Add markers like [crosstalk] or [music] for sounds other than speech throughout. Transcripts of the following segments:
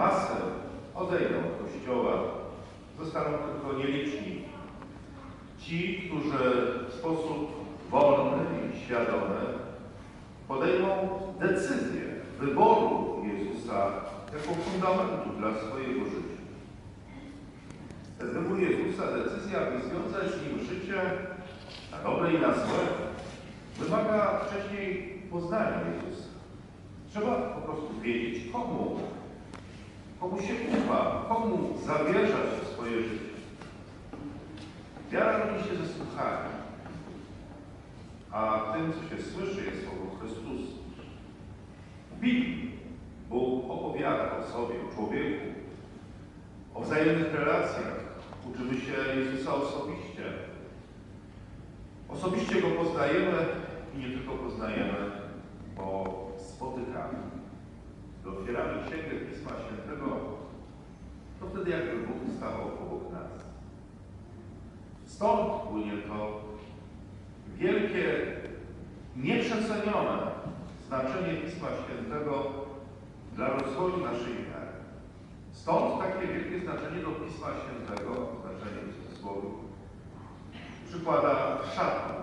masę odejdą od Kościoła, zostaną tylko nieliczni. Ci, którzy w sposób wolny i świadomy podejmą decyzję wyboru Jezusa jako fundamentu dla swojego życia. Wybór Jezusa, decyzja, aby związać z Nim życie na dobre i na złe, wymaga wcześniej poznania Jezusa. Trzeba po prostu wiedzieć, komu, komu się ufa, komu zawierzać swoje życie. Wiara rodzi się ze słuchania, a tym, co się słyszy, jest słowo Chrystusa. Biblii Bóg opowiada o sobie, o człowieku, o wzajemnych relacjach. Uczymy się Jezusa osobiście. Osobiście Go poznajemy i nie tylko poznajemy, bo spotykamy. Gdy otwieramy Księgę Pisma Świętego, to wtedy jakby Bóg stawał obok nas. Stąd płynie to wielkie, nieprzecenione znaczenie Pisma Świętego dla rozwoju naszej wiary. Stąd takie wielkie znaczenie do Pisma Świętego, znaczenie w cudzysłowie, przykłada szatan.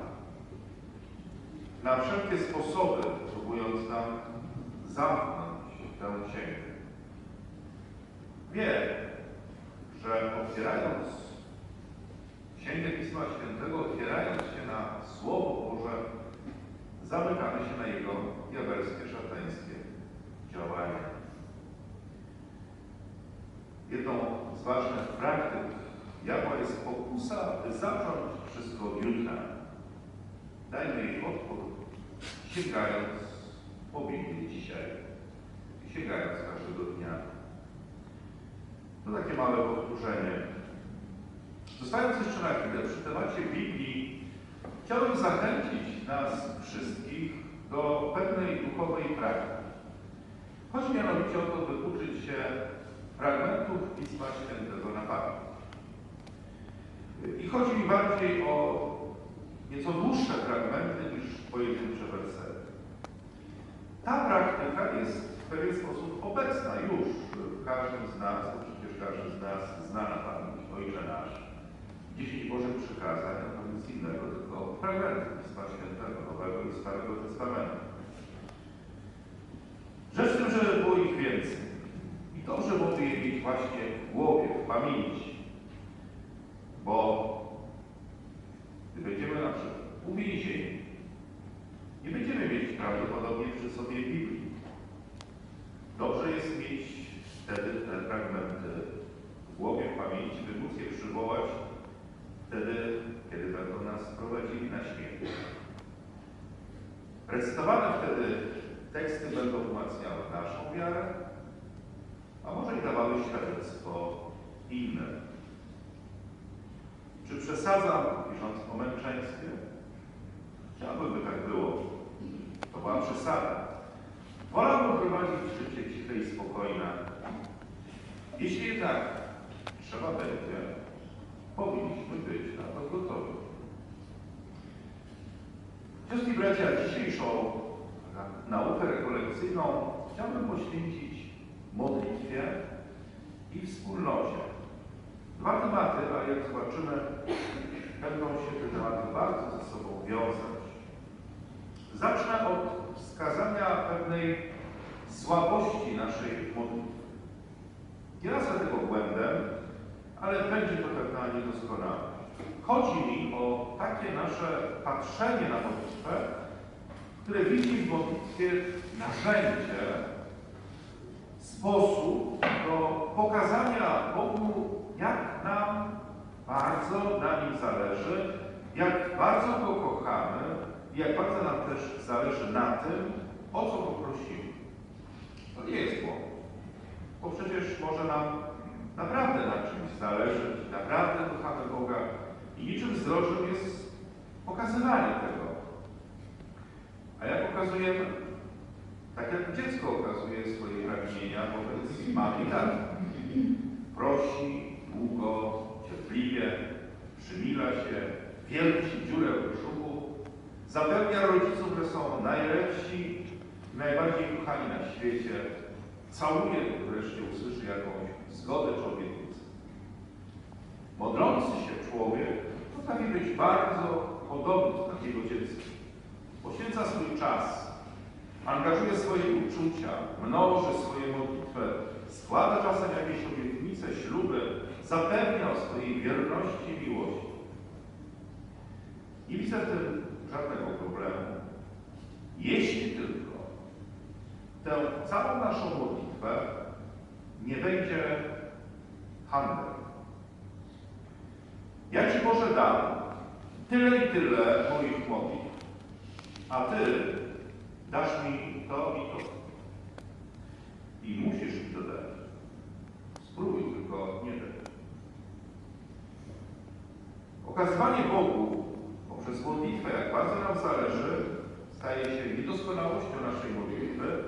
Na wszelkie sposoby, próbując nam zamknąć tę księgę. Wie, że otwierając Księgę Pisma Świętego, otwierając się na Słowo Boże, zamykamy się na jego diabelskie, szatańskie działania. Jedną z ważnych praktyk diabła jest pokusa, by zacząć wszystko od jutra. Dajmy jej odpor, sięgając po Biblię dzisiaj, sięgając każdego dnia. To takie małe powtórzenie. Zostając jeszcze na chwilę przy temacie Biblii, chciałbym zachęcić nas wszystkich do pewnej duchowej praktyki. Chodzi mianowicie o to, by uczyć się fragmentów Pisma Świętego na pamięć. I chodzi mi bardziej o nieco dłuższe fragmenty niż pojedyncze wersety. Ta praktyka jest w pewien sposób obecna już w każdym z nas, bo przecież każdy z nas zna na pamięć Ojcze Nasz. Dziesięć Bożych przykazań to nic innego, tylko fragmenty Pisma Świętego, Nowego i Starego Testamentu. Rzecz w tym, żeby było ich więcej. I dobrze byłoby je mieć właśnie w głowie, w pamięci. Bo gdy będziemy na przykład uwięzieni, nie będziemy mieć prawdopodobnie przy sobie Biblii. Dobrze jest mieć wtedy te fragmenty w głowie, w pamięci, by móc je przywołać wtedy, kiedy będą nas prowadzili na śmierć. Recytowane wtedy teksty będą umacniały naszą wiarę, a może i dawały świadectwo innym. Czy przesadzam, pisząc o męczeństwie? Chciałbym, by tak było. To była przesada. Wolałbym prowadzić życie ciche i spokojne. Jeśli jednak trzeba będzie, powinniśmy być na to gotowi. Siostry bracia, dzisiejszą naukę rekolekcyjną chciałbym poświęcić modlitwie i wspólnocie. Dwa tematy, a jak zobaczymy, będą się te tematy bardzo ze sobą wiązać. Zacznę od wskazania pewnej słabości naszej modlitwy. Nie nazwę tego błędem, ale będzie to pewna niedoskonałość. Chodzi mi o takie nasze patrzenie na modlitwę, które widzi w modlitwie narzędzie, sposób do pokazania Bogu, jak nam bardzo na Nim zależy, jak bardzo Go kochamy i jak bardzo nam też zależy na tym, o co Go prosimy. To nie jest błąd, bo przecież może nam naprawdę na czymś zależeć, naprawdę kochamy Boga i niczym zdrożym jest pokazywanie tego. A jak okazujemy? Tak jak dziecko okazuje swoje pragnienia wobec mamy i taty. Prosi długo, cierpliwie, przymila się, wielki dziurę w brzuchu, zapewnia rodzicom, że są najlepsi, najbardziej kochani na świecie, całuje, wreszcie usłyszy jakąś zgodę czy obietnicę. Modlący się człowiek potrafi być bardzo podobny do takiego dziecka. Poświęca swój czas, angażuje swoje uczucia, mnoży swoje modlitwy, składa czasem jakieś obietnice, śluby, zapewnia o swojej wierności i miłości. Nie widzę w tym żadnego problemu. Jeśli tylko tę całą naszą modlitwę nie będzie handel. Ja Ci Boże dam tyle i tyle moich modlitw, a Ty dasz mi to i to. I musisz mi to dać. Spróbuj tylko nie dać. Okazywanie Bogu poprzez modlitwę, jak bardzo nam zależy, staje się niedoskonałością naszej modlitwy,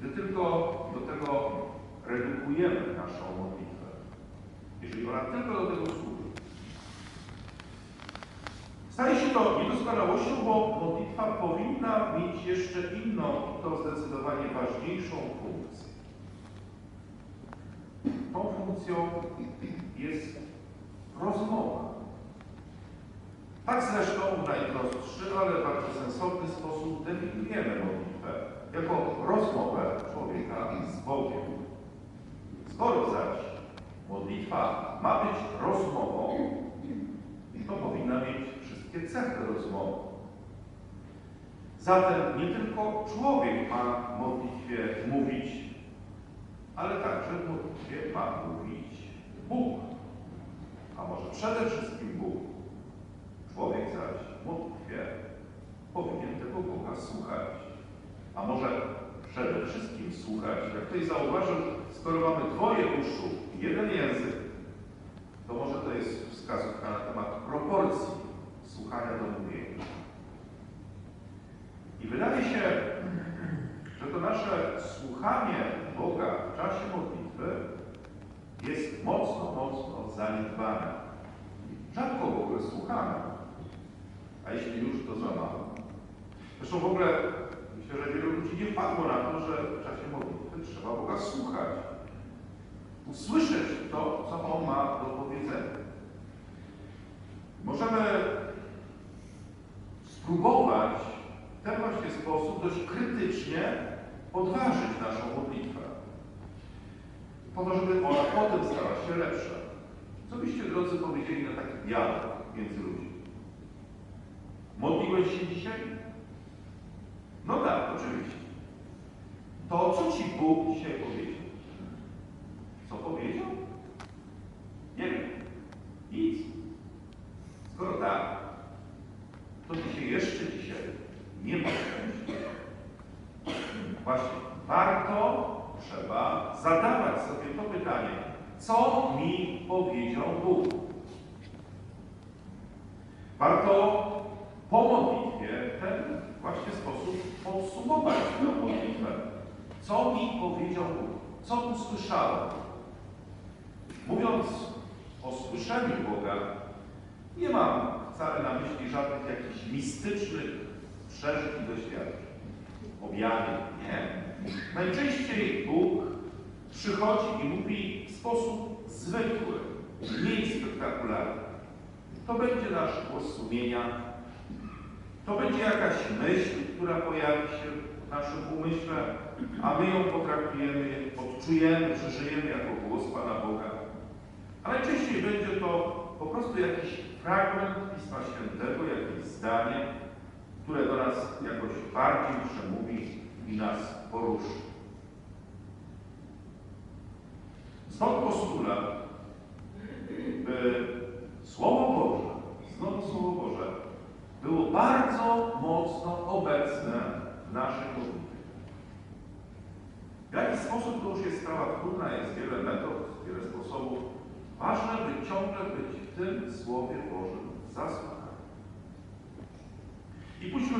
gdy tylko do tego redukujemy naszą modlitwę. Jeżeli ona tylko do tego służy. Staje się to niedoskonałością, bo modlitwa powinna mieć jeszcze inną, i to zdecydowanie ważniejszą funkcję. Tą funkcją jest rozmowa. Tak zresztą w najprostszy, ale bardzo sensowny sposób definiujemy modlitwę jako rozmowę człowieka z Bogiem. Skoro zaś modlitwa ma być rozmową, to powinna mieć wszystkie cechy rozmowy. Zatem nie tylko człowiek ma w modlitwie mówić, ale także w modlitwie ma mówić Bóg. A może przede wszystkim Bóg. Człowiek zaś w modlitwie powinien tego Boga słuchać. A może przede wszystkim słuchać. Jak ktoś zauważył, skoro mamy dwoje uszu i jeden język, to może to jest wskazówka na temat proporcji słuchania do mówienia. I wydaje się, że to nasze słuchanie Boga w czasie modlitwy jest mocno, mocno zaniedbane. Rzadko w ogóle słuchamy, a jeśli już, to za mało. Zresztą w ogóle myślę, że wielu ludzi nie wpadło na to, że w czasie modlitwy trzeba Boga słuchać. Usłyszeć to, co On ma do powiedzenia. Możemy spróbować w ten właśnie sposób dość krytycznie podważyć naszą modlitwę. Po to, żeby ona potem stała się lepsza. Co byście, drodzy, powiedzieli na taki dialog między ludźmi? Modliłeś się dzisiaj? No tak, oczywiście. To co Ci Bóg dzisiaj powiedział? Co powiedział? Nie wiem. Nic. Skoro tak, to Ty się jeszcze dzisiaj nie modliłeś. Właśnie, warto, trzeba zadawać sobie to pytanie, co mi powiedział Bóg? Warto po modlitwie w ten właśnie sposób podsumować tę modlitwę. Co mi powiedział Bóg? Co usłyszałem? Mówiąc o słyszeniu Boga, nie mam wcale na myśli żadnych jakichś mistycznych przeżyć i doświadczeń. Objawień. Nie. Najczęściej Bóg przychodzi i mówi w sposób zwykły, mniej spektakularny. To będzie nasz głos sumienia, to będzie jakaś myśl, która pojawi się w naszym umyśle, a my ją potraktujemy, odczujemy, przeżyjemy jako głos Pana Boga. A najczęściej będzie to po prostu jakiś fragment Pisma Świętego, jakieś zdanie, które do nas jakoś bardziej przemówi i nas poruszy. Stąd postulat, by Słowo Boże, znowu Słowo Boże, było bardzo mocno obecne w naszej modlitwie. W jaki sposób to już jest sprawa trudna, jest wiele metod, wiele sposobów. Ważne, by ciągle być w tym Słowie Bożym zasłuchani.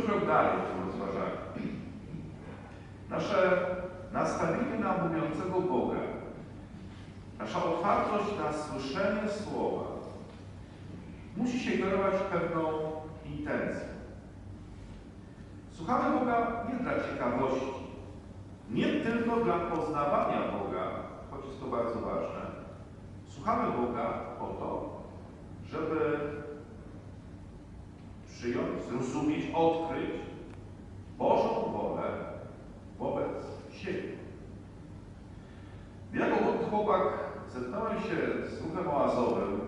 Pójdźmy krok dalej w tym rozważaniu. Nasze nastawienie na mówiącego Boga, nasza otwartość na słyszenie Słowa musi się kierować pewną intencją. Słuchamy Boga nie dla ciekawości, nie tylko dla poznawania Boga, choć jest to bardzo ważne. Słuchamy Boga po to, żeby przyjąć, zrozumieć, odkryć Bożą wolę wobec siebie. Jako chłopak zetknąłem się z ruchem oazowym,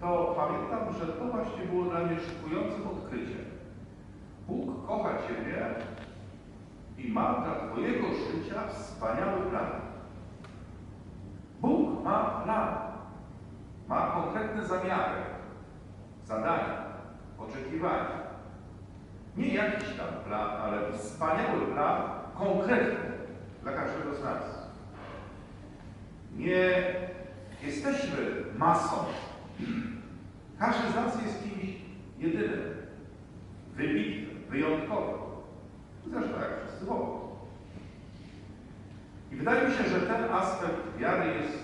to pamiętam, że to właśnie było dla mnie szykującym odkryciem. Bóg kocha Ciebie i ma dla Twojego życia wspaniały plan. Bóg ma plan. Ma konkretne zamiary, zadania, oczekiwania. Nie jakiś tam plan, ale wspaniały plan, konkretny dla każdego z nas. Nie jesteśmy masą. Każdy z nas jest kimś jedynym, wybitnym, wyjątkowym. Zresztą jak wszyscy wokół. I wydaje mi się, że ten aspekt wiary jest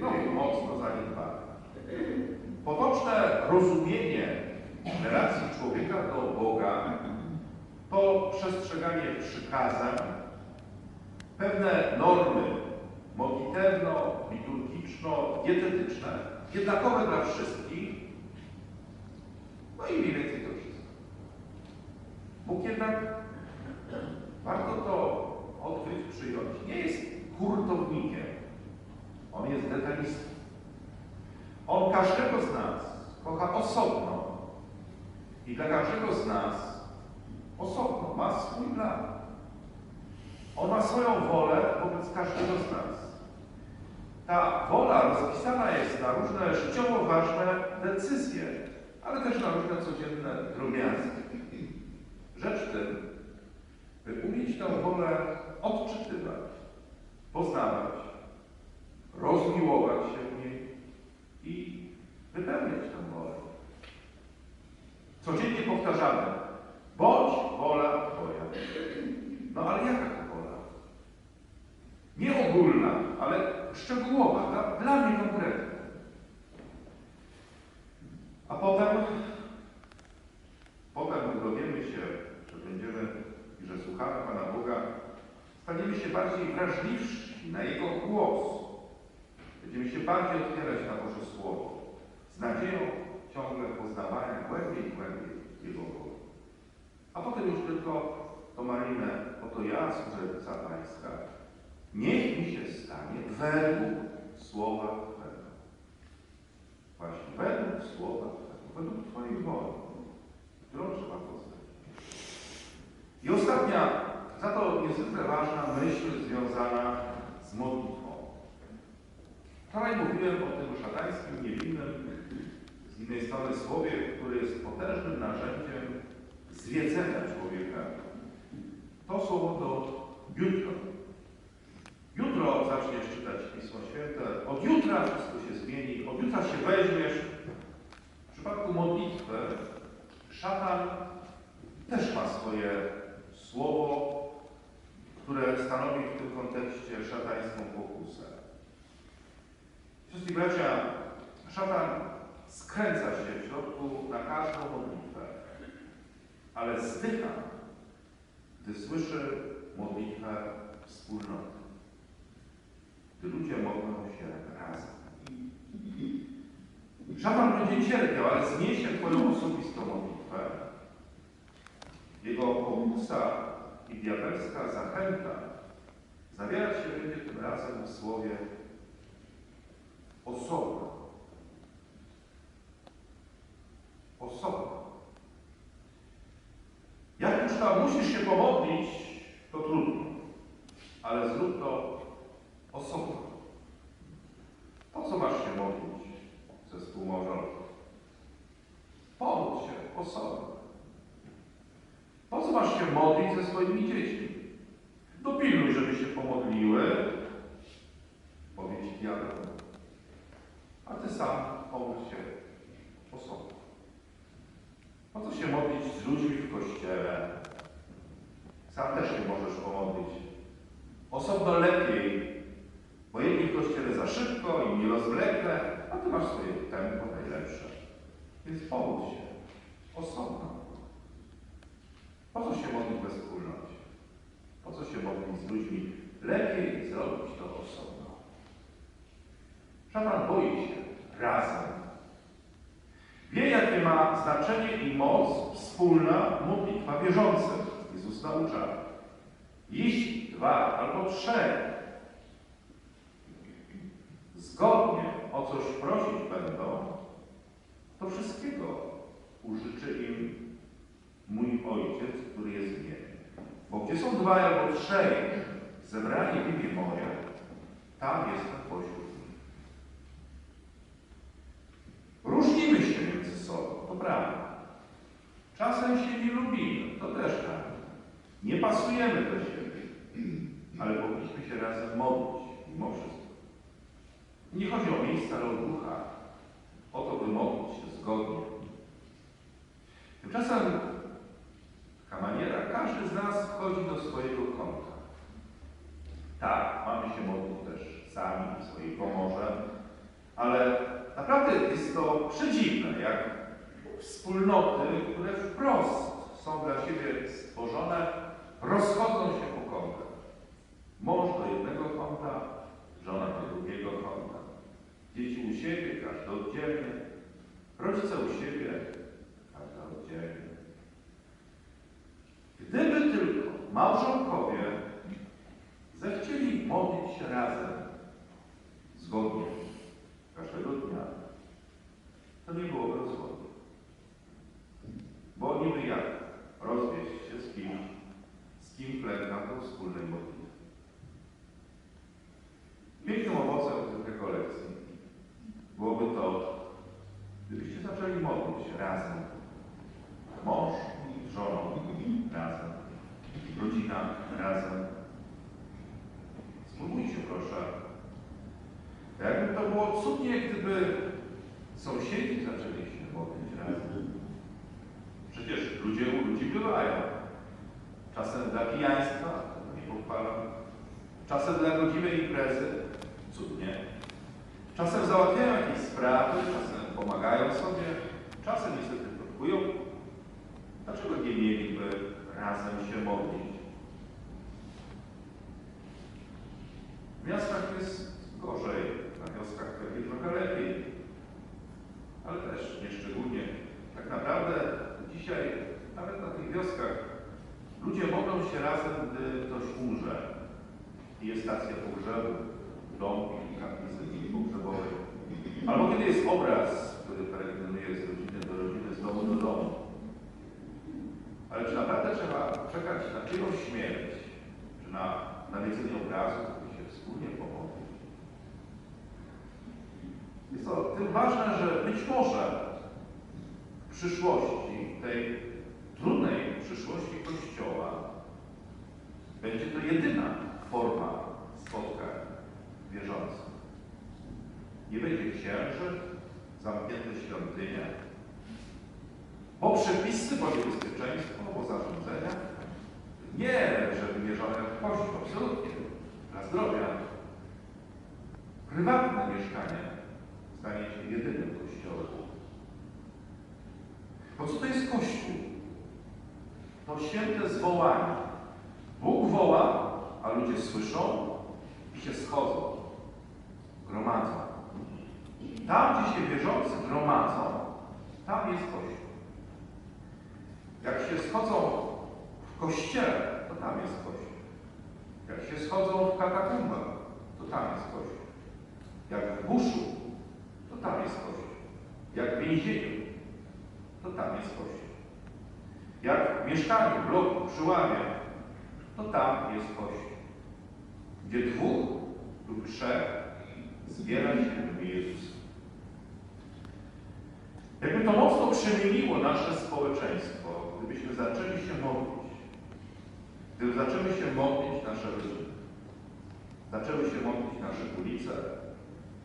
no, mocno zaniedbany. Potoczne rozumienie relacji człowieka do Boga to przestrzeganie przykazań, pewne normy modlitewno-liturgiczno-dietetyczne, jednakowe dla wszystkich, no i mniej więcej to wszystko. Bóg jednak, warto to odkryć, przyjąć, nie jest hurtownikiem. On jest detalistą. On każdego z nas kocha osobno i dla każdego z nas osobno ma swój plan. On ma swoją wolę wobec każdego z nas. Ta wola rozpisana jest na różne życiowo ważne decyzje, ale też na różne codzienne drobiazgi. Rzecz w tym, by umieć tę wolę odczytywać, poznawać, rozmiłować się w niej i wypełniać tę wolę. Codziennie powtarzamy, bądź wola Twoja. No ale jaka to wola? Nie ogólna, ale szczegółowa, dla, dla mnie konkretna. A potem, potem dowiemy się, że będziemy i że słuchamy Pana Boga, staniemy się bardziej wrażliwsi na Jego głos. Będziemy się bardziej otwierać na Boże Słowo. Z nadzieją ciągle poznawania głębiej i głębiej Jego wolę. A potem już tylko to malinę, oto ja, służebnica Pańska, niech mi się stanie według Słowa Twego. Właśnie według Słowa Twego, według Twojej woli, którą trzeba poznać. I ostatnia, za to niezwykle ważna myśl związana z modlitwą. Wczoraj mówiłem o tym szatańskim, niewinnym, z innej strony słowie, które jest potężnym narzędziem zwiedzenia człowieka. To słowo to jutro. Jutro zaczniesz czytać Pismo Święte. Od jutra wszystko się zmieni. Od jutra się weźmiesz. W przypadku modlitwy szatan też ma swoje słowo, które stanowi w tym kontekście szatańską pokusę. Wszyscy bracia, szatan skręca się w środku na każdą modlitwę, ale zdycha, gdy słyszy modlitwę wspólnoty. Gdy ludzie modlą się razem. Szatan będzie cierpiał, ale zniesie Twoją osobistą modlitwę. Jego pokusa i diabelska zachęta zawierać się będzie tym razem w słowie osobna. Osobna. Jak już tam musisz się pomodlić, to trudno, ale zrób to osobno. Po co masz się modlić ze współmałżonką? Pomódl się osobno. Po co masz się modlić ze swoimi dziećmi? Dopilnuj, żeby się pomodliły, powie ci diabeł. A ty sam pomódl się osobno. Po co się modlić z ludźmi w kościele? Sam też się możesz pomodlić. Osobno lepiej, bo jedni w kościele za szybko, inni rozwlekle, a ty masz swoje tempo najlepsze. Więc pomódl się osobno. Po co się modlić wspólnocie? Po co się modlić z ludźmi? Lepiej zrobić to osobno. Szatan boi się razem. Ma znaczenie i moc wspólna modlitwa wierzących. Jezus naucza. Jeśli dwa albo trzech zgodnie o coś prosić będą, to wszystkiego użyczy im mój Ojciec, który jest w niebie. Bo gdzie są dwaj albo trzej zebrani w imię moje, tam jestem pośród nich. Różnimy się między sobą, to prawda. Czasem się nie lubimy, to też prawda. Nie pasujemy do siebie, [clears throat] ale powinniśmy się razem modlić, mimo wszystko. Nie chodzi o miejsca, ducha, o to, by modlić się zgodnie. Tymczasem taka maniera, każdy z nas wchodzi do swojego kąta. Tak, mamy się modlić też sami w swojej pomorze, ale naprawdę jest to przedziwne, jak wspólnoty, które wprost są dla siebie stworzone, rozchodzą się po kątach. Mąż do jednego kąta, żona do drugiego kąta. Dzieci u siebie, każdy oddzielnie. Rodzice u siebie, każdy oddzielnie. Gdyby tylko małżonkowie zechcieli modlić się razem, zgodnie, każdego dnia, to nie byłoby rozwodu. Bo niby jak rozwieść się z kimś, z kim klęka do wspólnej modlitwy. Pięknym owocem tych rekolekcji byłoby to, gdybyście zaczęli modlić się razem. Mąż z żoną razem. Rodzina razem. Spróbujcie proszę. Jakby to było cudnie, gdyby sąsiedzi zaczęli się modlić razem. Przecież ludzie u ludzi bywają. Czasem dla pijaństwa, tego nie pochwalam. Czasem dla godziwej imprezy, cudnie. Czasem załatwiają jakieś sprawy, czasem pomagają sobie, czasem niestety produkują. Dlaczego nie mieliby razem się modlić? W miastach jest gorzej, na wioskach pewnie trochę lepiej, ale też nie szczególnie. Tak naprawdę dzisiaj, nawet na tych wioskach, ludzie modlą się razem, gdy ktoś umrze jest stacja pogrzebu, dom i kaplicy pogrzebowej. Albo kiedy jest obraz, który peregrinuje z rodziny do rodziny, z domu do domu. Ale czy naprawdę trzeba czekać na czyjąś śmierć, czy na nawiedzenie obrazu, by się wspólnie pomodlić? Jest to tym ważne, że być może w przyszłości, tej trudnej przyszłości Kościoła, będzie to jedyna forma spotkań wierzących. Nie będzie księży, zamknięte świątynie, bo przepisy, bo niebezpieczeństwo, bo zarządzenia. Nie, że wymierzone w Kościół, absolutnie. Dla zdrowia. Prywatne mieszkanie stanie się jedynym kościołem. Bo co to jest Kościół? To święte zwołanie. Bóg woła, a ludzie słyszą i się schodzą, gromadzą. Tam, gdzie się wierzący gromadzą, tam jest Kościół. Jak się schodzą w kościele, to tam jest Kościół. Jak się schodzą w katakumbach, to tam jest Kościół. Jak w buszu, to tam jest Kościół. Jak w więzieniu, to tam jest Kościół. Jak w mieszkaniu, bloku, przy ławie, to tam jest Kościół. Gdzie dwóch lub trzech zbiera się w Jezusa. Jakby to mocno przemieniło nasze społeczeństwo, gdybyśmy zaczęli się modlić, gdyby zaczęły się modlić nasze rodziny, zaczęły się modlić nasze ulice,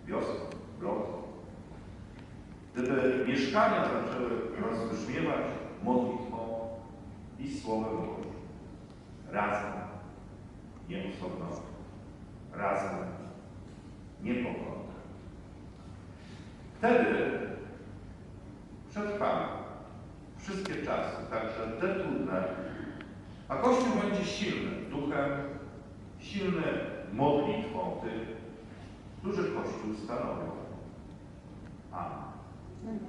wioski, bloki, gdyby mieszkania zaczęły rozbrzmiewać modlitwą i Słowem Bożym, razem, nie osobno, razem, nie. Wtedy przetrwamy wszystkie czasy, także te trudne, A Kościół będzie silny duchem, silny modlitwą tych, którzy Kościół stanowią. Amen.